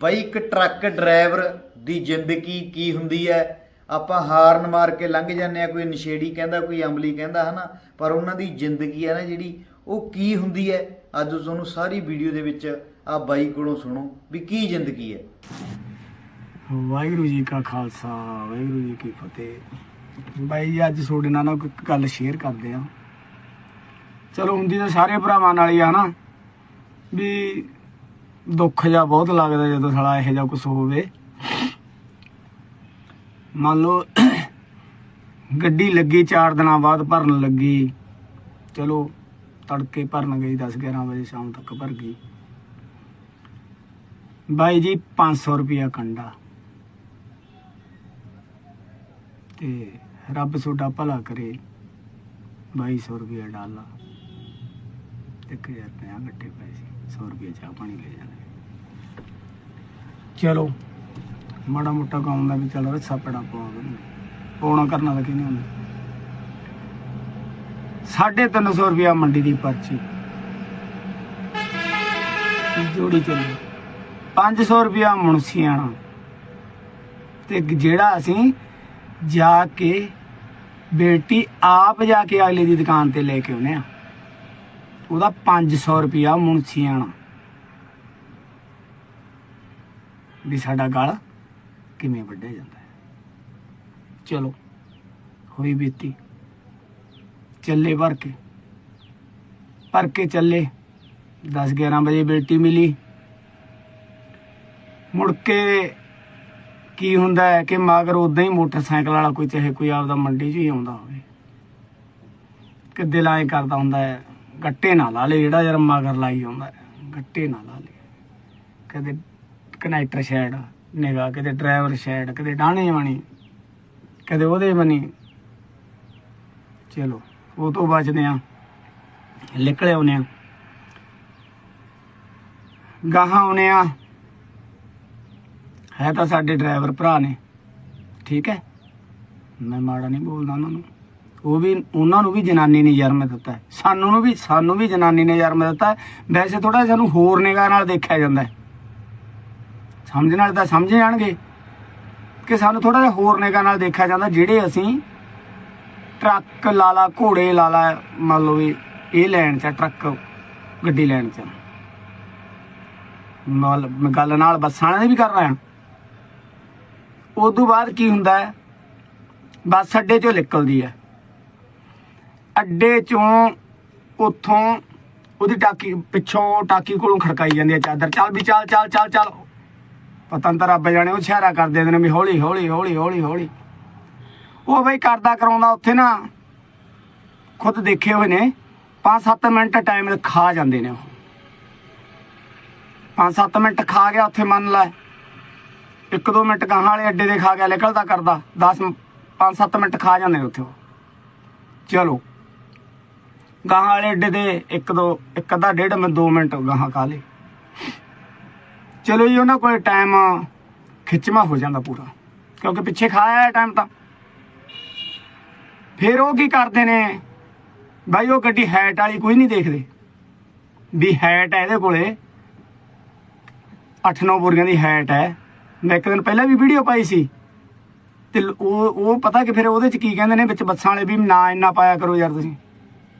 ਬਈ ਇੱਕ truck driver ਦੀ ਜ਼ਿੰਦਗੀ ਕੀ ਹੁੰਦੀ ਹੈ? ਆਪਾਂ ਹਾਰਨ ਮਾਰ ਕੇ ਲੰਘ ਜਾਂਦੇ ਆ ਕੋਈ ਨਸ਼ੇੜੀ ਕਹਿੰਦਾ, ਕੋਈ ਅਮਲੀ ਕਹਿੰਦਾ, ਹਨਾ? ਪਰ ਉਹਨਾਂ ਦੀ ਜ਼ਿੰਦਗੀ ਹੈ ਨਾ ਜਿਹੜੀ, ਉਹ ਕੀ ਹੁੰਦੀ ਹੈ? ਅੱਜ ਤੁਹਾਨੂੰ ਸਾਰੀ ਵੀਡੀਓ ਦੇ ਵਿੱਚ ਆ ਬਾਈ ਕੋਲੋਂ ਸੁਣੋ ਵੀ ਕੀ ਜ਼ਿੰਦਗੀ ਹੈ। ਵਾਹਿਗੁਰੂ ਜੀ ਕਾ ਖਾਲਸਾ, ਵਾਹਿਗੁਰੂ ਜੀ ਕੀ ਫਤਿਹ। ਬਾਈ ਜੀ, ਅੱਜ ਤੁਹਾਡੇ ਨਾਲ ਨਾ ਗੱਲ ਸ਼ੇਅਰ ਕਰਦੇ ਆ ਚਲੋ, ਹੁੰਦੀ ਤਾਂ ਸਾਰੇ ਭਰਾਵਾਂ ਨਾਲ ਹੀ ਆ ਨਾ ਵੀ ਦੁੱਖ ਜਿਹਾ ਬਹੁਤ ਲੱਗਦਾ ਜਦੋਂ ਸਾਲਾ ਇਹੋ ਜਿਹਾ ਕੁਝ ਹੋਵੇ। ਮੰਨ ਲਓ, ਗੱਡੀ ਲੱਗੀ 4 ਦਿਨਾਂ ਬਾਅਦ ਭਰਨ ਲੱਗੀ। ਚਲੋ, ਤੜਕੇ ਭਰਨ ਗਈ 10 11 ਵਜੇ ਸ਼ਾਮ ਤੱਕ ਭਰ ਗਈ। ਬਾਈ ਜੀ 500 ਰੁਪਿਆ ਕੰਡਾ। ਤੇ ਰੱਬ ਤੁਹਾਡਾ ਭਲਾ ਕਰੇ 2200 ਰੁਪਿਆ ਡਾਲਾ। ਇੱਕ ਹਜ਼ਾਰ ਪੰਜਾਹ ਗੱਟੇ ਪੈਸੇ 100 ਰੁਪਿਆ ਚਾਹ ਪਾਣੀ ਲੈ ਜਾਣਾ। ਚਲੋ, ਮਾੜਾ ਮੋਟਾ ਕੰਮ ਦਾ ਵੀ ਚੱਲ ਰਿਹਾ ਸਾਪੜਾ ਪਵਾ ਪਾਉਣਾ ਕਰਨਾ ਤਾਂ ਕਿਹਨੇ ਹੁੰਦਾ? ਸਾਢੇ ਤਿੰਨ ਸੌ ਰੁਪਿਆ ਮੰਡੀ ਦੀ ਪਰਚੀ। ਜੋੜੀ ਚੱਲੀ? 500 ਰੁਪਿਆ ਮੁਨਸੀਆਣਾ ਤੇ ਜਿਹੜਾ ਅਸੀਂ ਜਾ ਕੇ ਬੇਟੀ ਆਪ ਜਾ ਕੇ ਅਗਲੇ ਦੀ ਦੁਕਾਨ ਤੇ ਲੈ ਕੇ ਆਉਨੇ ਆ ਉਹਦਾ 500 ਰੁਪਿਆ ਮੁਨਸੀਆਣਾ ਵੀ ਸਾਡਾ ਗਲ ਕਿਵੇਂ ਵੱਢਿਆ ਜਾਂਦਾ ਹੈ। ਚਲੋ, ਹੋਈ ਬੀਤੀ। ਚੱਲੇ ਭਰ ਕੇ। ਭਰ ਕੇ ਚੱਲੇ। 10 11 ਵਜੇ ਬੇਟੀ ਮਿਲੀ। ਮੁੜ ਕੇ ਕੀ ਹੁੰਦਾ ਹੈ ਕਿ ਮਗਰ ਉਦਾਂ ਹੀ ਮੋਟਰਸਾਈਕਲ ਵਾਲਾ ਕੋਈ ਚਾਹੇ ਕੋਈ ਆਪਦਾ ਮੰਡੀ 'ਚ ਹੀ ਆਉਂਦਾ ਹੋਵੇ। ਕਿ ਦਿਲ ਐਂ ਕਰਦਾ ਹੁੰਦਾ ਹੈ। ਗੱਟੇ ਨਾ ਲਾ ਲੇ, ਜਿਹੜਾ ਯਾਰ ਮਗਰ ਲਾਈ ਆਉਂਦਾ, ਗੱਟੇ ਨਾ ਲਾ ਲੇ। ਕਦੇ ਕਨੈਕਟਰ ਸ਼ੈਡ ਨਿਗਾ ਕਦੇ ਡਰਾਈਵਰ ਸ਼ੈਡ ਕਦੇ ਡਾਣੇ ਬਣੀ ਕਦੇ ਉਹਦੇ ਬਣੀ ਚਲੋ, ਉਹ ਤੋਂ ਬਚਦੇ ਆ ਨਿਕਲੇ ਆਉਨੇ ਆ ਗਾਹਾਂ ਆਉਨੇ ਆ ਹੈ ਤਾਂ ਸਾਡੇ ਡਰਾਈਵਰ ਭਰਾ ਨੇ, ਠੀਕ ਹੈ? ਮੈਂ ਮਾੜਾ ਨਹੀਂ ਬੋਲਦਾ ਉਹਨਾਂ ਨੂੰ। ਉਹ ਵੀ ਉਹਨਾਂ ਨੂੰ ਵੀ ਜਨਾਨੀ ਨੇ ਜਨਮ ਦਿੱਤਾ ਹੈ। ਸਾਨੂੰ ਨੂੰ ਵੀ, ਸਾਨੂੰ ਵੀ ਜਨਾਨੀ ਨੇ ਜਨਮ ਦਿੱਤਾ ਹੈ। ਵੈਸੇ ਥੋੜਾ ਸਾਨੂੰ ਹੋਰ ਨਿਗਾਹ ਨਾਲ ਦੇਖਿਆ ਜਾਂਦਾ ਹੈ। ਸਮਝਣ ਵਾਲੇ ਤਾਂ ਸਮਝ ਜਾਣਗੇ ਕਿ ਸਾਨੂੰ ਥੋੜਾ ਜਿਹਾ ਹੋਰ ਨਿਗਾਹ ਨਾਲ ਦੇਖਿਆ ਜਾਂਦਾ, ਜਿਹੜੇ ਅਸੀਂ ਟਰੱਕ ਲਾਲਾ, ਘੋੜੇ ਲਾਲਾ, ਮੰਨ ਲਓ ਵੀ ਇਹ ਲੈਣ ਚ ਟਰੱਕ ਗੱਡੀ ਲੈਣ ਚ ਨਾਲ ਗੱਲ ਨਾਲ ਬੱਸਾਂ ਵਾਲਿਆਂ ਦੀ ਵੀ ਕਰ ਰਿਹਾ। ਉਸ ਤੋਂ ਬਾਅਦ ਕੀ ਹੁੰਦਾ ਹੈ? ਬੱਸ ਅੱਡੇ ਚੋਂ ਨਿਕਲਦੀ ਹੈ। ਅੱਡੇ ਚੋਂ ਉੱਥੋਂ ਉਹਦੀ ਟਾਕੀ ਪਿੱਛੋਂ ਟਾਕੀ ਕੋਲੋਂ ਖੜਕਾਈ ਜਾਂਦੀ ਹੈ ਚਾਦਰ। ਚੱਲ ਵੀ ਚੱਲ ਚੱਲ ਚੱਲ ਚੱਲ। ਪਤਾ ਨਹੀਂ ਤਾਂ ਰੱਬ ਜਾਣੇ, ਉਹ ਇਸ਼ਾਰਾ ਕਰ ਦਿੰਦੇ ਨੇ ਵੀ ਹੌਲੀ ਹੌਲੀ ਹੌਲੀ ਹੌਲੀ ਹੌਲੀ। ਉਹ ਬਈ ਕਰਦਾ ਕਰਾਉਂਦਾ ਉੱਥੇ ਨਾ, ਖੁਦ ਦੇਖੇ ਹੋਏ ਨੇ 5-7 ਮਿੰਟ ਟਾਈਮ ਖਾ ਜਾਂਦੇ ਨੇ ਉਹ। 5-7 ਮਿੰਟ ਖਾ ਗਿਆ ਉੱਥੇ ਮੰਨ ਲੈ। 1-2 ਮਿੰਟ ਗਾਹਾਂ ਵਾਲੇ ਅੱਡੇ ਦੇ ਖਾ ਗਿਆ, ਨਿਕਲਦਾ ਕਰਦਾ। 10 5-7 ਮਿੰਟ ਖਾ ਜਾਂਦੇ ਨੇ ਉੱਥੇ ਉਹ। ਚਲੋ। ਗਾਹਾਂ ਵਾਲੇ ਅੱਡੇ ਤੇ ਇੱਕ ਦੋ, ਇੱਕ ਅੱਧਾ ਡੇਢ ਮਿੰਟ 2 ਮਿੰਟ ਗਾਹਾਂ ਖਾ ਲੇ ਚਲੋ ਜੀ, ਉਹਨਾਂ ਕੋਲ ਟਾਈਮ ਖਿੱਚਵਾ ਹੋ ਜਾਂਦਾ ਪੂਰਾ। ਕਿਉਂਕਿ ਪਿੱਛੇ ਖਾਇਆ ਹੈ ਟਾਈਮ ਤਾਂ। ਫਿਰ ਉਹ ਕੀ ਕਰਦੇ ਨੇ? ਬਾਈ, ਉਹ ਗੱਡੀ ਹੈਟ ਵਾਲੀ ਕੋਈ ਨਹੀਂ ਦੇਖਦੇ। ਵੀ ਹੈਟ ਹੈ ਇਹਦੇ ਕੋਲੇ। 8-9 ਬੋਰੀਆਂ ਦੀ ਹੈਟ ਹੈ। ਮੈਂ ਇੱਕ ਦਿਨ ਪਹਿਲਾਂ ਵੀ ਵੀਡੀਓ ਪਾਈ ਸੀ। ਤੇ ਉਹ ਉਹ ਪਤਾ ਕਿ ਫਿਰ ਉਹਦੇ ਚ ਕੀ ਕਹਿੰਦੇ ਨੇ ਵਿੱਚ ਬੱਸਾਂ ਵਾਲੇ ਵੀ ਨਾ ਇੰਨਾ ਪਾਇਆ ਕਰੋ ਯਾਰ ਤੁਸੀਂ।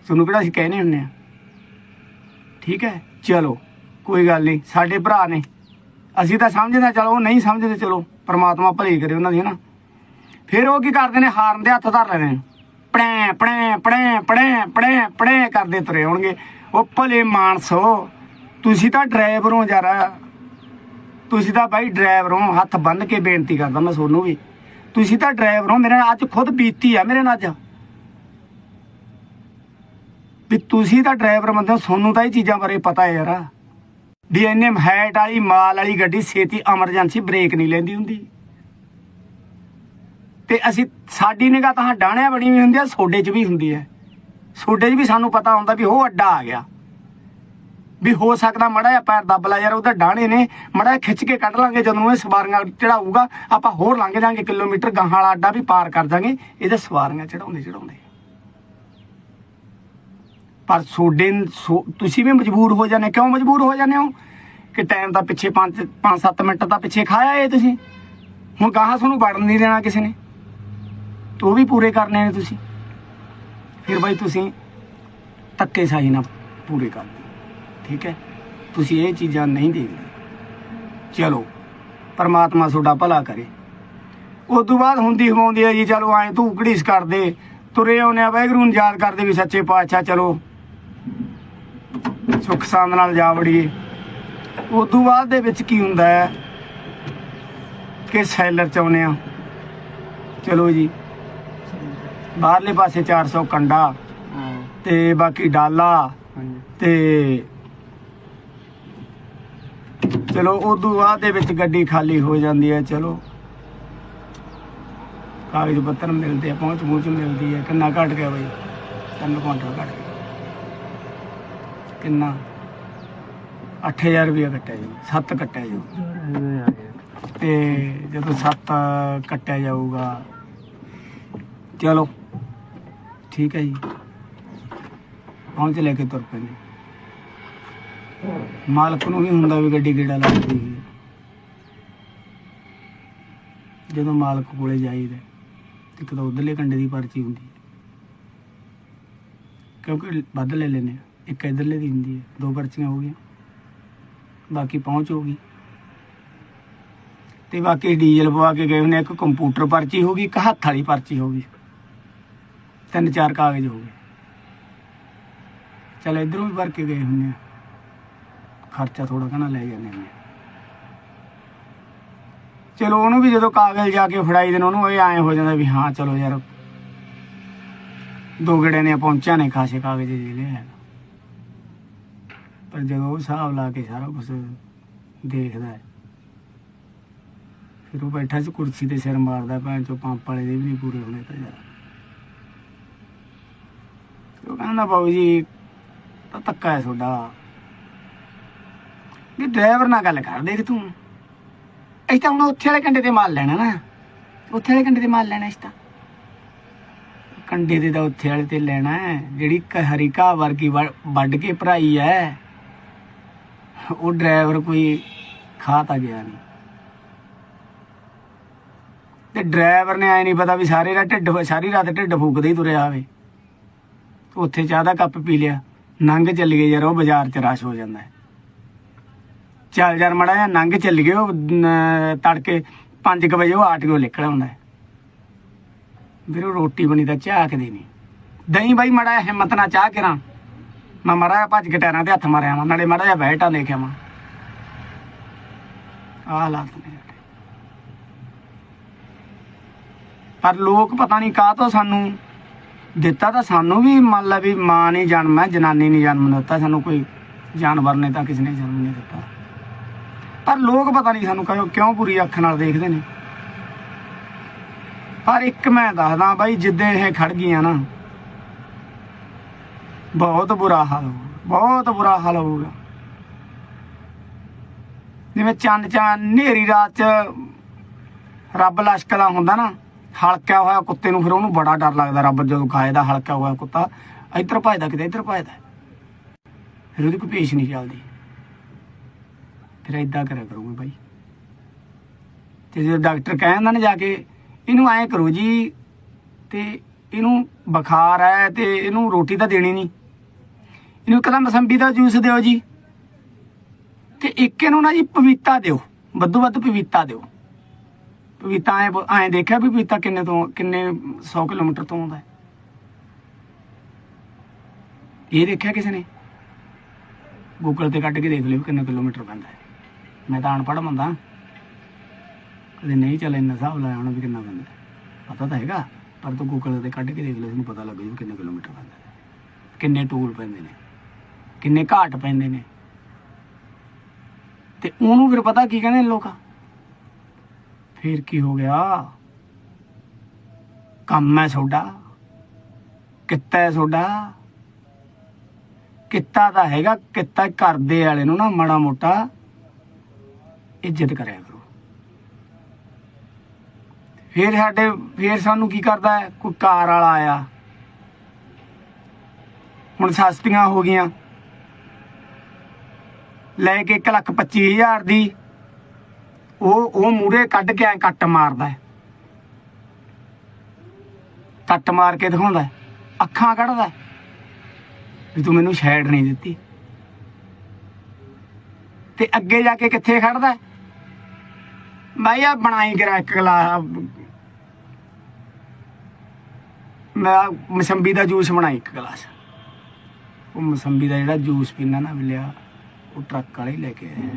ਤੁਹਾਨੂੰ ਕਿਹੜਾ ਅਸੀਂ ਕਹਿੰਦੇ ਹੁੰਨੇ ਆ। ਠੀਕ ਹੈ? ਚਲੋ, ਕੋਈ ਗੱਲ ਨਹੀਂ। ਸਾਡੇ ਭਰਾ ਨੇ। ਅਸੀਂ ਤਾਂ ਸਮਝਦੇ ਚਲੋ, ਉਹ ਨਹੀਂ ਸਮਝਦੇ, ਚਲੋ, ਪਰਮਾਤਮਾ ਭਲੇ ਕਰੇ ਉਹਨਾਂ ਦੀ, ਹਨਾ? ਫਿਰ ਉਹ ਕੀ ਕਰਦੇ ਨੇ? ਹਾਰਨ ਦੇ ਹੱਥ ਧਰ ਲੈਣੇ ਨੇ। ਪੜੈ ਪੜੈ ਪੜੈ ਪੜੈ ਪੜੈ ਪੜੈ ਕਰਦੇ ਤੁਰੇ ਹੋਣਗੇ ਉਹ ਭਲੇ ਮਾਨਸੋ, ਤੁਸੀਂ ਤਾਂ ਡਰਾਈਵਰ ਹੋ ਯਾਰਾ ਤੁਸੀਂ ਤਾਂ ਬਾਈ ਡਰਾਈਵਰ ਹੋ। ਹੱਥ ਬੰਨ ਕੇ ਬੇਨਤੀ ਕਰਦਾ ਮੈਂ ਤੁਹਾਨੂੰ ਵੀ। ਤੁਸੀਂ ਤਾਂ ਡਰਾਈਵਰ ਹੋ। ਮੇਰੇ ਨਾਲ ਅੱਜ ਖੁਦ ਬੀਤੀ ਆ, ਮੇਰੇ ਨਾਲ ਅੱਜ। ਵੀ ਤੁਸੀਂ ਤਾਂ ਡਰਾਈਵਰ ਬੰਦੇ ਹੋ, ਤੁਹਾਨੂੰ ਤਾਂ ਇਹ ਚੀਜ਼ਾਂ ਬਾਰੇ ਪਤਾ ਹੈ ਯਾਰ। ਵੀ ਇੰਨੇ ਹੈਟ ਵਾਲੀ, ਮਾਲ ਵਾਲੀ ਗੱਡੀ, ਛੇਤੀ ਐਮਰਜੈਂਸੀ ਬ੍ਰੇਕ ਨਹੀਂ ਲੈਂਦੀ ਹੁੰਦੀ। ਤੇ ਅਸੀਂ, ਸਾਡੀ ਨਿਗਾਹ ਤਾਂ ਡਾਣਿਆਂ ਬਣੀ ਵੀ ਹੁੰਦੀ ਆ, ਸੋਡੇ 'ਚ ਵੀ ਹੁੰਦੀ ਹੈ। ਸੋਡੇ 'ਚ ਵੀ ਸਾਨੂੰ ਪਤਾ ਹੁੰਦਾ ਵੀ ਉਹ ਅੱਡਾ ਆ ਗਿਆ। ਵੀ ਹੋ ਸਕਦਾ ਮੜਾ ਜਿਹਾ ਪੈਰ ਦੱਬ ਲਾ ਯਾਰ, ਉਹਦਾ ਡਾਣੇ ਨੇ, ਮੜਾ ਖਿੱਚ ਕੇ ਕੱਢ ਲਾਂਗੇ, ਜਦੋਂ ਇਹ ਸਵਾਰੀਆਂ ਚੜਾਊਗਾ, ਆਪਾਂ ਹੋਰ ਲੰਘ ਜਾਾਂਗੇ ਕਿਲੋਮੀਟਰ ਗਾਹਾਂ ਵਾਲਾ ਅੱਡਾ ਵੀ ਪਾਰ ਕਰ ਜਾਾਂਗੇ, ਇਹਦੇ ਸਵਾਰੀਆਂ ਚੜਾਉਂਦੇ ਚੜਾਉਂਦੇ ਪਰ ਸੋਡੇ ਸੋ- ਤੁਸੀਂ ਵੀ ਮਜਬੂਰ ਹੋ ਜਾਂਦੇ ਕਿਉਂ ਮਜਬੂਰ ਹੋ ਜਾਂਦੇ ਹੋ? ਕਿ ਟਾਈਮ ਦਾ ਪਿੱਛੇ 5 5-7 ਮਿੰਟ ਦਾ ਪਿੱਛੇ ਖਾਇਆ ਏ ਤੁਸੀਂ। ਹੁਣ ਗਾਹਾਂ ਤੁਹਾਨੂੰ ਵੜਨ ਨਹੀਂ ਦੇਣਾ ਕਿਸੇ ਨੇ। ਤੇ ਉਹ ਵੀ ਪੂਰੇ ਕਰਨੇ ਨੇ ਤੁਸੀਂ। ਫਿਰ ਬਾਈ ਤੁਸੀਂ ਧੱਕੇ ਸਾਈ ਨਾਲ ਪੂਰੇ ਕਰਦੇ ਠੀਕ ਹੈ? ਤੁਸੀਂ ਇਹ ਚੀਜ਼ਾਂ ਨਹੀਂ ਦੇਖਦੇ। ਚਲੋ, ਪਰਮਾਤਮਾ ਤੁਹਾਡਾ ਭਲਾ ਕਰੇ। ਉਸ ਤੋਂ ਬਾਅਦ ਹੁੰਦੀ ਹਵਾਉਂਦੀ ਹੈ ਜੀ, ਚਲੋ ਐਂ ਤੂੰ ਉਕੜੀਸ ਕਰਦੇ। ਤੁਰੇ ਆਉਨੇ ਆ, ਵਾਹਿਗੁਰੂ ਨੂੰ ਯਾਦ ਕਰਦੇ ਵੀ ਸੱਚੇ ਪਾਤਸ਼ਾਹ, ਚਲੋ। ਸੁੱਖ ਸਾਂਦ ਨਾਲ ਜਾ ਵੜੀਏ। ਉਸ ਤੋਂ ਬਾਅਦ ਦੇ ਵਿੱਚ ਕੀ ਹੁੰਦਾ ਹੈ ਕਿ ਸੈਲਰ ਚ ਆਉਨੇ ਆ ਚਲੋ ਜੀ। ਬਾਹਰਲੇ ਪਾਸੇ 400 ਕੰਡਾ ਤੇ ਬਾਕੀ ਡਾਲਾ ਤੇ ਚਲੋ ਉਦੋਂ ਬਾਅਦ ਦੇ ਵਿੱਚ ਗੱਡੀ ਖਾਲੀ ਹੋ ਜਾਂਦੀ ਹੈ। ਚਲੋ। ਕਾਗਜ਼ ਪੱਤਰ ਮਿਲਦੇ ਆ ਪਹੁੰਚ ਪਹੁੰਚ ਮਿਲਦੀ ਹੈ। ਕਿੰਨਾ ਘਟ ਗਿਆ ਬਈ? ਤਿੰਨ ਕੁਆਂਟਲ ਘਟ ਗਿਆ। ਕਿੰਨਾ? 8000 ਰੁਪਇਆ ਕੱਟਿਆ ਜੀ 7 ਕੱਟਿਆ ਜੀ। ਤੇ ਜਦੋਂ 7 ਕੱਟਿਆ ਜਾਊਗਾ, ਚਲੋ, ਠੀਕ ਹੈ ਜੀ। ਪਹੁੰਚ ਲੈ ਕੇ ਤੁਰ ਪੈਂਦੇ। ਮਾਲਕ ਨੂੰ ਵੀ ਹੁੰਦਾ ਵੀ ਗੱਡੀ ਕਿਹੜਾ ਲੱਗਦੀ ਹੈ ਜਦੋਂ ਮਾਲਕ ਕੋਲੇ ਜਾਈਦਾ, ਇੱਕ ਤਾਂ ਉਧਰਲੇ ਕੰਡੇ ਦੀ ਪਰਚੀ ਹੁੰਦੀ ਕਿਉਂਕਿ ਵੱਧ ਲੈ ਲੈਨੇ ਆ। ਇੱਕ ਇਧਰਲੇ ਦੀ ਹੁੰਦੀ ਹੈ ਦੋ ਪਰਚੀਆਂ ਹੋ ਗਈਆਂ ਬਾਕੀ ਪਹੁੰਚ ਹੋ ਗਈ। ਤੇ ਬਾਕੀ ਡੀਜ਼ਲ ਪਵਾ ਕੇ ਗਏ ਹੁੰਦੇ ਆ, ਇੱਕ ਕੰਪਿਊਟਰ ਪਰਚੀ ਹੋ ਗਈ ਇੱਕ ਹੱਥ ਵਾਲੀ ਪਰਚੀ ਹੋ ਗਈ। ਤਿੰਨ ਚਾਰ ਕਾਗਜ਼ ਹੋ ਗਏ। ਚਲ ਇਧਰੋਂ ਵੀ ਭਰ ਕੇ ਗਏ ਹੁੰਦੇ ਆ। ਖਰਚਾ ਥੋੜਾ ਘਣਾ ਲੈ ਜਾਂਦੇ ਨੇ ਚਲੋ ਉਹਨੂੰ ਵੀ ਜਦੋਂ ਕਾਗਜ਼ ਜਾ ਕੇ ਫੜਾਈ ਦੇਣ ਉਹਨੂੰ ਇਹ ਐਂ ਹੋ ਜਾਂਦਾ ਵੀ ਹਾਂ ਚਲੋ ਯਾਰ ਦੋ ਗੜੇ ਨੇ ਪਹੁੰਚਿਆ ਨੇ ਖਾਸੇ ਕਾਗਜ਼ ਜਿਹੜੇ ਹੈ ਜਦੋਂ ਉਹ ਹਿਸਾਬ ਲਾ ਕੇ ਸਾਰਾ ਕੁਝ ਦੇਖਦਾ ਹੈ। ਫਿਰ ਉਹ ਬੈਠਾ ਸੀ ਕੁਰਸੀ ਤੇ ਸਿਰ ਮਾਰਦਾ, ਭੈਣ ਚੋ ਪੰਪ ਵਾਲੇ ਦੇ ਵੀ ਨਹੀਂ ਪੂਰੇ ਹੋਣੇ ਤਾਂ ਯਾਰ। ਉਹ ਕਹਿੰਦਾ, ਬਾਬੂ ਜੀ, ਤਾਂ ਧੱਕਾ ਹੈ ਤੁਹਾਡਾ। ਵੀ ਡਰਾਈਵਰ ਨਾਲ ਗੱਲ ਕਰ ਦੇਖ ਤੂੰ। ਅਸੀਂ ਤਾਂ ਹੁਣ ਉੱਥੇ ਵਾਲੇ ਕੰਡੇ ਤੇ ਮਾਲ ਲੈਣਾ ਨਾ। ਉੱਥੇ ਵਾਲੇ ਕੰਡੇ ਤੇ ਮਾਲ ਲੈਣਾ ਇਸ ਤਾਂ। ਕੰਡੇ ਤੇ ਤਾਂ ਉੱਥੇ ਵਾਲੇ ਤੇ ਲੈਣਾ ਜਿਹੜੀ ਕ- ਹਰੀ ਘਾਹ ਵਰਗੀ ਵੱਢ ਕੇ ਭਰਾਈ ਹੈ। ਉਹ ਡਰਾਈਵਰ ਕੋਈ ਖਾ ਤਾਂ ਗਿਆ ਨਹੀਂ ਤੇ ਡਰਾਈਵਰ ਨੇ ਐ ਨਹੀਂ ਪਤਾ ਵੀ ਸਾਰੇ ਰਾਤ ਢਿੱਡ ਸਾਰੀ ਰਾਤ ਢਿੱਡ ਫੂਕਦੇ ਹੀ ਤੁਰਿਆ ਹੋਵੇ। ਉੱਥੇ ਚਾਹ ਦਾ ਕੱਪ ਪੀ ਲਿਆ, ਨੰਗ ਚੱਲ ਗਏ ਯਾਰ, ਉਹ ਬਾਜ਼ਾਰ 'ਚ ਰਸ਼ ਹੋ ਜਾਂਦਾ। ਹੈ ਚੱਲ ਯਾਰ ਮੜਾ ਜਾਂ ਨੰਗ ਚੱਲ ਗਏ, ਉਹ, ਨ- ਤੜਕੇ 5 ਵਜੇ ਉਹ ਆਟੀਓ ਨਿਕਲ ਆਉਂਦਾ ਹੈ। ਉਹ ਰੋਟੀ ਬਣੀ ਤਾਂ ਕਦੇ ਨਹੀਂ ਦਹੀਂ ਬਾਈ ਮੜਾ ਹਿੰਮਤ ਨਾਲ ਚਾਹ ਕਰਾਂ। ਮੈਂ ਮੜਾ ਜਿਹਾ ਭੱਜ ਕੇ ਟਾਇਰਾਂ ਤੇ ਹੱਥ ਮਾਰਿਆ ਵਾਂ, ਨਾਲੇ ਮੜਾ ਜਿਹਾ ਬੈਠਾ ਦੇਖਿਆ ਵਾਂ। ਆਹ ਹਾਲਾਤ ਨੇ ਪਰ ਲੋਕ ਪਤਾ ਨਹੀਂ ਕਾਹ ਤੋਂ ਸਾਨੂੰ ਦਿੱਤਾ ਤਾਂ ਸਾਨੂੰ ਵੀ ਮੰਨ ਲਾ ਵੀ ਮਾਂ ਨੇ ਜਨਮ ਹੈ ਜਨਾਨੀ ਨੇ ਜਨਮ ਦਿੱਤਾ, ਸਾਨੂੰ ਕੋਈ ਜਾਨਵਰ ਨੇ ਤਾਂ ਕਿਸੇ ਨੇ ਜਨਮ ਨਹੀਂ ਦਿੱਤਾ। ਪਰ ਲੋਕ ਪਤਾ ਨਹੀਂ ਸਾਨੂੰ ਕਿਉਂ ਕਿਉਂ ਬੁਰੀ ਅੱਖ ਨਾਲ ਦੇਖਦੇ ਨੇ। ਪਰ ਇੱਕ ਮੈਂ ਦੱਸਦਾ ਬਾਈ, ਜਿੱਦੇ ਇਹ ਖੜ ਗਈਆਂ ਨਾ ਬਹੁਤ ਬੁਰਾ ਹਾਲ ਹੋਊਗਾ ਬਹੁਤ ਬੁਰਾ ਹਾਲ ਹੋਊਗਾ ਜਿਵੇਂ ਚੰਨ ਚੰਨ ਨੇਰੀ ਰਾਤ ਚ ਰੱਬ ਲਸ਼ਕਦਾ ਹੁੰਦਾ ਨਾ, ਹਲਕਿਆ ਹੋਇਆ ਕੁੱਤੇ ਨੂੰ ਫਿਰ ਉਹਨੂੰ ਬੜਾ ਡਰ ਲੱਗਦਾ ਰੱਬ ਜਦੋਂ ਖਾਏ ਦਾ ਹਲਕਿਆ ਹੋਇਆ ਕੁੱਤਾ, ਇੱਧਰ ਭਜਦਾ ਕਿਤੇ, ਇੱਧਰ ਭਜਦਾ। ਫਿਰ ਉਹਦੀ ਕੋਈ ਪੇਸ਼ ਨਹੀਂ ਚੱਲਦੀ। ਫਿਰ ਏਦਾਂ ਕਰਿਆ ਕਰੋਗੇ ਬਾਈ। ਤੇ ਜਦੋਂ ਡਾਕਟਰ ਕਹਿੰਦਾ ਨਾ ਜਾ ਕੇ, ਇਹਨੂੰ ਐਂ ਕਰੋ ਜੀ, ਤੇ ਇਹਨੂੰ ਬੁਖਾਰ ਹੈ ਤੇ ਇਹਨੂੰ ਰੋਟੀ ਤਾਂ ਦੇਣੀ ਨਹੀਂ। ਇਹਨੂੰ ਇੱਕ ਤਾਂ ਮਸੰਬੀ ਦਾ ਜੂਸ ਦਿਓ ਜੀ। ਤੇ ਇੱਕ ਇਹਨੂੰ ਨਾ ਜੀ ਪਪੀਤਾ ਦਿਓ। ਵੱਧੋ ਵੱਧ ਪਪੀਤਾ ਦਿਓ। ਪਪੀਤਾ ਐ ਐ ਦੇਖਿਆ ਵੀ ਪਪੀਤਾ ਕਿੰਨੇ ਤੋਂ ਕਿੰਨੇ 100 ਕਿਲੋਮੀਟਰ ਤੋਂ ਆਉਂਦਾ ਇਹ ਦੇਖਿਆ ਕਿਸੇ ਨੇ? ਗੂਗਲ ਤੇ ਕੱਢ ਕੇ ਦੇਖ ਲਿਓ ਵੀ ਕਿੰਨੇ ਕਿਲੋਮੀਟਰ ਪੈਂਦਾ ਮੈਂ ਤਾਂ ਅਨਪੜ੍ਹ ਬੰਦਾ। ਕਦੇ ਨਹੀਂ, ਚੱਲ ਇੰਨਾ ਹਿਸਾਬ ਲਾਇਆ ਹੋਣਾ ਵੀ ਕਿੰਨਾ ਪੈਂਦਾ ਪਤਾ ਤਾਂ ਹੈਗਾ, ਪਰ ਤੂੰ ਗੂਗਲ ਤੇ ਕੱਢ ਕੇ ਦੇਖ ਲਿਓ ਤੁਹਾਨੂੰ ਪਤਾ ਲੱਗ ਜੂ ਕਿੰਨੇ ਕਿਲੋਮੀਟਰ ਪੈਂਦਾ ਕਿੰਨੇ ਟੂਲ ਪੈਂਦੇ ਨੇ। ਕਿੰਨੇ ਘਾਟ ਪੈਂਦੇ ਨੇ। ਤੇ ਉਹਨੂੰ ਫਿਰ ਪਤਾ ਕੀ ਕਹਿੰਦੇ ਨੇ ਲੋਕ? ਫਿਰ ਕੀ ਹੋ ਗਿਆ? ਕੰਮ ਹੈ ਤੁਹਾਡਾ। ਕਿੱਤਾ ਹੈ ਤੁਹਾਡਾ। ਕਿੱਤਾ ਤਾਂ ਹੈਗਾ, ਕਿੱਤਾ ਕਰਦੇ ਵਾਲੇ ਨੂੰ ਨਾ ਮਾੜਾ ਮੋਟਾ ਇੱਜ਼ਤ ਕਰਿਆ ਕਰੋ। ਫਿਰ ਸਾਡੇ, ਫਿਰ ਸਾਨੂੰ ਕੀ ਕਰਦਾ ਹੈ? ਕੋਈ ਕਾਰ ਵਾਲਾ ਆਇਆ। ਹੁਣ ਸਸਤੀਆਂ ਹੋ ਗਈਆਂ। ਲੈ ਕੇ 1 ਲੱਖ 25 ਹਜ਼ਾਰ ਦੀ। ਉਹ ਉਹ ਮੂਰੇ ਕੱਢ ਕੇ ਐ ਕੱਟ ਮਾਰਦਾ ਕੱਟ ਮਾਰ ਕੇ ਦਿਖਾਉਂਦਾ ਅੱਖਾਂ ਕੱਢਦਾ ਵੀ ਤੂੰ ਮੈਨੂੰ ਸ਼ੈਡ ਨਹੀਂ ਦਿੱਤੀ। ਤੇ ਅੱਗੇ ਜਾ ਕੇ ਕਿੱਥੇ ਖੜਦਾ ਹੈ? ਬਾਈ ਆ ਬਣਾਈ ਕਰਾ ਇੱਕ ਗਲਾਸ। ਮੈਂ ਮਸੰਬੀ ਦਾ ਜੂਸ ਬਣਾਈ ਇੱਕ ਗਲਾਸ। ਉਹ ਮਸੰਬੀ ਦਾ ਜਿਹੜਾ ਜੂਸ ਪੀਣਾ ਨਾ ਮਿਲਿਆ ਉਹ ਟਰੱਕ ਵਾਲੇ ਹੀ ਲੈ ਕੇ ਆਇਆ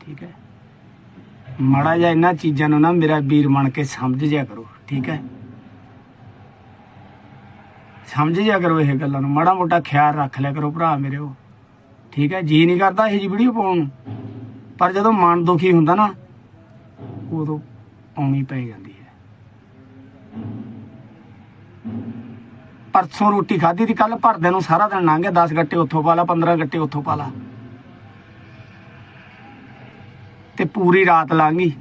ਠੀਕ ਹੈ? ਮਾੜਾ ਜਿਹਾ ਇਹਨਾਂ ਚੀਜ਼ਾਂ ਨੂੰ ਨਾ ਮੇਰਾ ਵੀਰ ਬਣ ਕੇ ਸਮਝ ਜਿਆ ਕਰੋ, ਠੀਕ ਹੈ? ਸਮਝ ਜਿਆ ਕਰੋ ਇਹ ਗੱਲਾਂ ਨੂੰ, ਮਾੜਾ ਮੋਟਾ ਖਿਆਲ ਰੱਖ ਲਿਆ ਕਰੋ ਭਰਾ ਮੇਰੇ ਉਹ। ਠੀਕ ਹੈ? ਜੀ ਨਹੀਂ ਕਰਦਾ ਇਹ ਜੀ ਵੀਡੀਓ ਪਾਉਣ ਨੂੰ। ਪਰ ਜਦੋਂ ਮਨ ਦੁਖੀ ਹੁੰਦਾ ਨਾ, ਉਦੋਂ ਆਉਣੀ ਪੈ ਜਾਂਦੀ। ਪਰਸੋਂ ਰੋਟੀ ਖਾਧੀ ਦੀ ਕੱਲ ਭਰਦੇ ਨੂੰ ਸਾਰਾ ਦਿਨ ਲੰਘ ਗਿਆ 10 ਗੱਟੇ ਉੱਥੋਂ ਪਾ ਲਾ 15 ਗੱਟੇ ਉੱਥੋਂ ਪਾ ਲਾ। ਤੇ ਪੂਰੀ ਰਾਤ ਲੰਘ ਗਈ।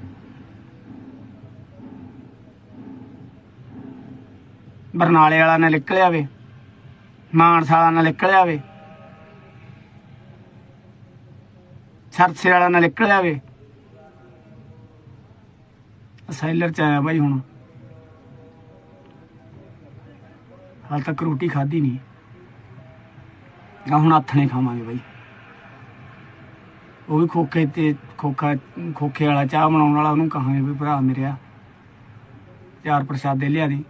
ਬਰਨਾਲੇ ਵਾਲਾ ਨੇ ਨਿਕਲਿਆ ਵੇ, ਮਾਨਸ ਵਾਲਾ ਨੇ ਨਿਕਲਿਆ ਵੇ, ਸਰਸੇ ਵਾਲਾ ਨੇ ਨਿਕਲਿਆ ਵੇ। ਸੈਲਰ ਚ ਆਇਆ ਬਾਈ ਹੁਣ। ਹਾਲ ਤੱਕ ਰੋਟੀ ਖਾਧੀ ਨਹੀਂ। ਆ ਹੁਣ ਆਥਣੇ ਖਾਵਾਂਗੇ ਬਾਈ। ਉਹ ਵੀ ਖੋਖੇ ਤੇ ਖੋਖਾ, ਖੋਖੇ ਵਾਲਾ ਚਾਹ ਬਣਾਉਣ ਵਾਲਾ ਉਹਨੂੰ ਕਹਾਂਗੇ ਵੀ ਭਰਾ ਮੇਰਿਆ, ਚਾਰ ਪ੍ਰਸ਼ਾਦੇ ਲਿਆ ਦੇ।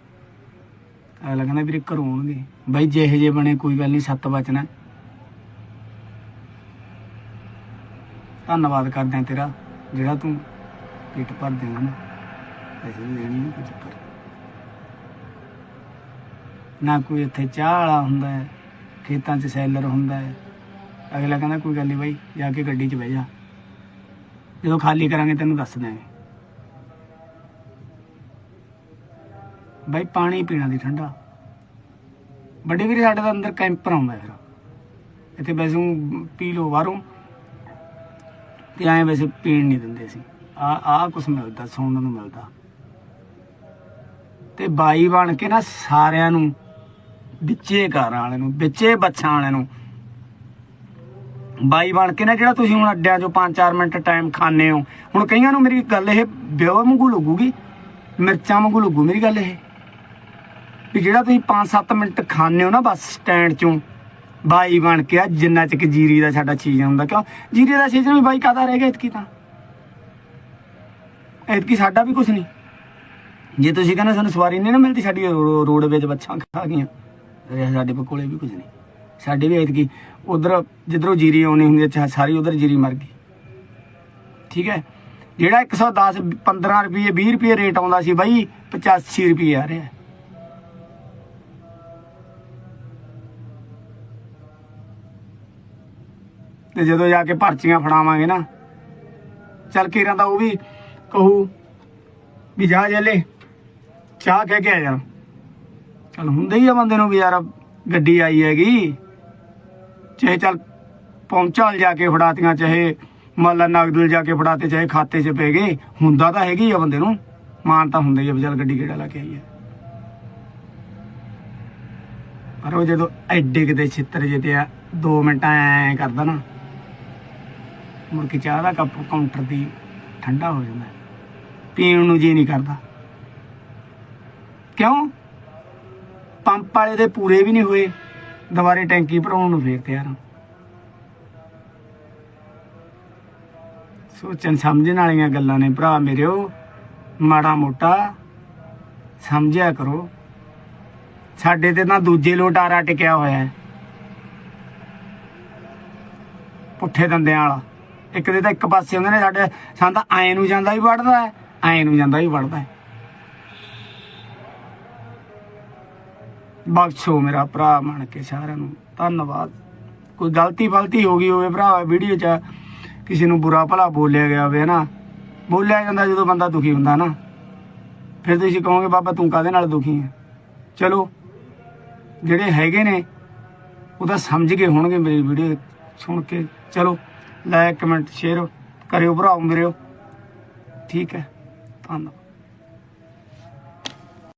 ਅਗਲਾ ਕਹਿੰਦਾ ਵੀਰੇ ਘਰੋਂ ਆਉਣਗੇ। ਬਾਈ ਜਿਹੇ ਜੇ ਬਣੇ ਕੋਈ ਗੱਲ ਨਹੀਂ, ਸੱਤ ਬਚਣਾ। ਧੰਨਵਾਦ ਕਰਦੇ ਤੇਰਾ, ਜਿਹੜਾ ਤੂੰ ਪਿੱਟ ਭਰ ਦੇਣਾ। ਨਾ ਪੈਸੇ ਵੀ ਦੇਣੀ ਕੋਈ ਚੱਕਰ ਨਾ ਕੋਈ ਇੱਥੇ ਚਾਹ ਵਾਲਾ ਹੁੰਦਾ ਹੈ, ਖੇਤਾਂ 'ਚ ਸੈਲਰ ਹੁੰਦਾ ਹੈ। ਅਗਲਾ ਕਹਿੰਦਾ, ਕੋਈ ਗੱਲ ਨਹੀਂ ਬਾਈ, ਜਾ ਕੇ ਗੱਡੀ 'ਚ ਬਹਿ ਜਾ। ਜਦੋਂ ਖਾਲੀ ਕਰਾਂਗੇ ਤੈਨੂੰ ਦੱਸ ਦਿਆਂਗੇ। ਬਾਈ, ਪਾਣੀ ਪੀਣਾ ਦੀ ਠੰਡਾ। ਵੱਡੇ ਵੀਰੇ, ਸਾਡੇ ਦਾ ਅੰਦਰ ਕੈਂਪਰ ਆਉਂਦਾ ਫਿਰ। ਇੱਥੇ ਵੈਸੇ ਪੀ ਲੋ ਬਾਹਰੋਂ। ਤੇ ਐਂ ਵੈਸੇ ਪੀਣ ਨਹੀਂ ਦਿੰਦੇ ਸੀ ਆ ਆ ਕੁਛ ਮਿਲਦਾ ਸੁਣਨ ਨੂੰ ਮਿਲਦਾ। ਤੇ ਬਾਈ ਬਣ ਕੇ ਨਾ ਸਾਰਿਆਂ ਨੂੰ ਵਿੱਚੇ ਘਰਾਂ ਵਾਲੇ ਨੂੰ, ਵਿੱਚੇ ਬੱਚਾਂ ਵਾਲੇ ਨੂੰ। ਬਾਈ ਬਣ ਕੇ ਨਾ ਜਿਹੜਾ ਤੁਸੀਂ ਹੁਣ ਅੱਡਿਆਂ 'ਚੋਂ 5-4 ਮਿੰਟ ਟਾਈਮ ਖਾਣੇ ਹੋ। ਹੁਣ ਕਈਆਂ ਨੂੰ ਮੇਰੀ ਗੱਲ ਇਹ ਬਿਓ ਵਾਂਗੂ ਲੱਗੂਗੀ, ਮਿਰਚਾਂ ਵਾਂਗੂ ਲੱਗੂ ਮੇਰੀ ਗੱਲ ਇਹ। ਵੀ ਜਿਹੜਾ ਤੁਸੀਂ 5-7 ਮਿੰਟ ਖਾਣੇ ਹੋ ਨਾ ਬੱਸ ਸਟੈਂਡ 'ਚੋਂ, ਬਾਈ ਬਣ ਕੇ ਆ, ਜਿੰਨਾ ਚਿਕ ਜੀਰੀ ਦਾ ਸਾਡਾ ਸੀਜ਼ਨ ਹੁੰਦਾ। ਕਿਉਂ? ਜੀਰੀ ਦਾ ਸੀਜ਼ਨ ਵੀ ਬਾਈ ਕਾਦਾ ਰਹਿ ਗਿਆ ਇਤਕੀ ਤਾਂ? ਇਤਕੀ ਸਾਡਾ ਵੀ ਕੁਝ ਨਹੀਂ। ਜੇ ਤੁਸੀਂ ਕਹਿੰਦੇ ਸਾਨੂੰ ਸਵਾਰੀ ਨਹੀਂ ਨਾ ਮਿਲਦੀ, ਸਾਡੀ ਰੋ- ਰੋਡ ਵਿੱਚ ਬੱਚਾਂ ਖਾ ਗਈਆਂ। ਤੇ ਸਾਡੇ ਕੋਲ ਕੋਲੇ ਵੀ ਕੁਝ ਨਹੀਂ। ਸਾਡੇ ਵੀ ਐਤਕੀ ਉਧਰ ਜਿੱਧਰੋਂ ਜੀਰੀ ਆਉਣੀ ਹੁੰਦੀ ਹੈ ਚਾ- ਸਾਰੀ ਉਧਰ ਜੀਰੀ ਮਰ ਗਈ। ਠੀਕ ਹੈ? ਜਿਹੜਾ 110 15 ਰੁਪਏ 20 ਰੁਪਏ ਰੇਟ ਆਉਂਦਾ ਸੀ ਬਾਈ 85 ਰੁਪਏ ਆ ਰਿਹਾ। ਤੇ ਜਦੋਂ ਜਾ ਕੇ ਪਰਚੀਆਂ ਫੜਾਵਾਂਗੇ ਨਾ, ਚੱਲ ਕੀਰਾਂ ਦਾ ਉਹ ਵੀ ਕਹੂ ਵੀ ਜਾ ਜਲੇ, ਚਾਹ ਕਹਿ ਕੇ ਆ ਜਾ। ਚਲ ਹੁੰਦਾ ਹੀ ਆ ਬੰਦੇ ਨੂੰ ਵੀ ਯਾਰ ਗੱਡੀ ਆਈ ਹੈਗੀ। ਚਾਹੇ ਚੱਲ ਪਹੁੰਚਾਲ ਜਾ ਕੇ ਫੜਾਤੀਆਂ, ਚਾਹੇ ਮਾਲਾ ਨਗਦਲ ਜਾ ਕੇ ਫੜਾਤੇ, ਚਾਹੇ ਖਾਤੇ 'ਚ ਪੈ ਗਏ, ਹੁੰਦਾ ਤਾਂ ਹੈਗੀ ਆ ਬੰਦੇ ਨੂੰ। ਮਾਨ ਤਾਂ ਹੁੰਦਾ ਹੀ ਆ ਵੀ ਚੱਲ ਗੱਡੀ ਕਿਹੜਾ ਲਾ ਕੇ ਆਈ ਹੈ ਪਰ ਉਹ ਜਦੋਂ ਐਡੇ ਕਿਤੇ ਛਿੱਤਰ ਜੇ ਤੇ ਆ 2 ਮਿੰਟ ਐ ਕਰਦਾ ਨਾ, ਮੁੜ ਕੇ ਚਾਹ ਦਾ ਕੱਪ ਕਾਊਂਟਰ ਦੀ ਠੰਡਾ ਹੋ ਜਾਂਦਾ। ਪੀਣ ਨੂੰ ਜੀ ਨਹੀਂ ਕਰਦਾ। ਕਿਉਂ? ਪੰਪ ਵਾਲੇ ਦੇ ਪੂਰੇ ਵੀ ਨਹੀਂ ਹੋਏ, ਦੁਬਾਰੇ ਟੈਂਕੀ ਭਰਾਉਣ ਨੂੰ ਫੇਰ ਤਿਆਰ ਹਾਂ। ਸੋਚਣ ਸਮਝਣ ਵਾਲੀਆਂ ਗੱਲਾਂ ਨੇ ਭਰਾ ਮੇਰਿਓ, ਮਾੜਾ ਮੋਟਾ ਸਮਝਿਆ ਕਰੋ। ਸਾਡੇ ਤੇ ਤਾਂ ਦੂਜੇ ਲੋਟਾਰਾ ਟਿਕਿਆ ਹੋਇਆ ਹੈ। ਪੁੱਠੇ ਦੰਦਿਆਂ ਵਾਲਾ। ਇੱਕ ਦੇ ਤਾਂ ਇੱਕ ਪਾਸੇ ਹੁੰਦੇ ਨੇ ਸਾਡੇ, ਸਾਨੂੰ ਤਾਂ ਐ ਨੂੰ ਜਾਂਦਾ ਵੀ ਵੜਦਾ ਹੈ ਨੂੰ ਜਾਂਦਾ ਵੀ ਵੜਦਾ ਬਖਸ਼ੋ ਮੇਰਾ ਭਰਾ ਮੰਨ ਕੇ ਸਾਰਿਆਂ ਨੂੰ। ਧੰਨਵਾਦ। ਕੋਈ ਗਲਤੀ ਫਲਤੀ ਹੋ ਗਈ ਹੋਵੇ ਭਰਾ ਵੀਡੀਓ 'ਚ ਕਿਸੇ ਨੂੰ ਬੁਰਾ ਭਲਾ ਬੋਲਿਆ ਗਿਆ ਹੋਵੇ ਨਾ ਬੋਲਿਆ ਜਾਂਦਾ ਜਦੋਂ ਬੰਦਾ ਦੁਖੀ ਹੁੰਦਾ ਨਾ ਫਿਰ ਤੁਸੀਂ ਕਹੋਗੇ, ਬਾਬਾ, ਤੂੰ ਕਾਦੇ ਨਾਲ ਦੁਖੀ ਹੈ ਚਲੋ, ਜਿਹੜੇ ਹੈਗੇ ਨੇ, ਉਹ ਤਾਂ ਸਮਝ ਗਏ ਹੋਣਗੇ ਮੇਰੀ ਵੀਡੀਓ ਸੁਣ ਕੇ। ਚਲੋ ਲਾਇਕ ਕਮੈਂਟ ਸ਼ੇਅਰ ਕਰਿਓ ਭਰਾਓ, ਮੇਰੇ ਠੀਕ ਹੈ। ਧੰਨਵਾਦ।